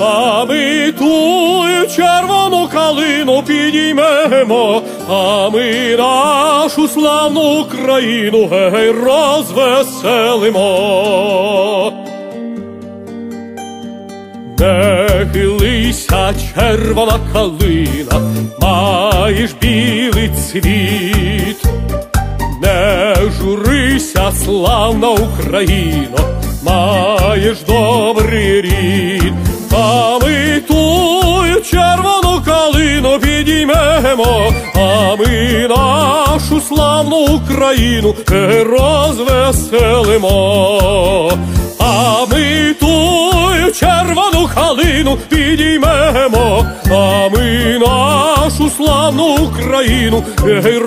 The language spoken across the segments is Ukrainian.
А ми тую червону калину підіймемо, а ми нашу славну Україну гей розвеселимо. Не хилися, червона калина, маєш білий цвіт, не журися, славна Україно, маєш добрий рід, а ми тую червону калину підіймемо, а ми нашу славну Україну розвеселимо, а ми тую червону калину підіймемо, а ми нашу славну Україну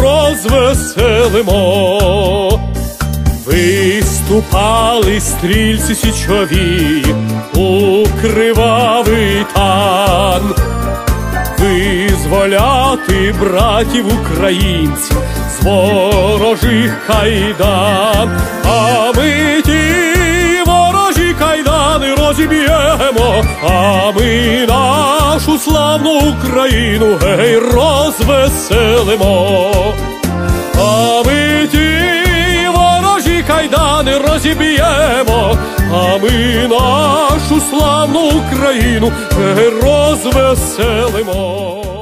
розвеселимо. Виступали стрільці січові у кривавий тан, визволяти братів українців з ворожих кайдан, а ми ті ворожі кайдани розіб'ємо, а ми нашу славну Україну гей розвеселимо, кайдани розіб'ємо, а ми нашу славну Україну розвеселимо.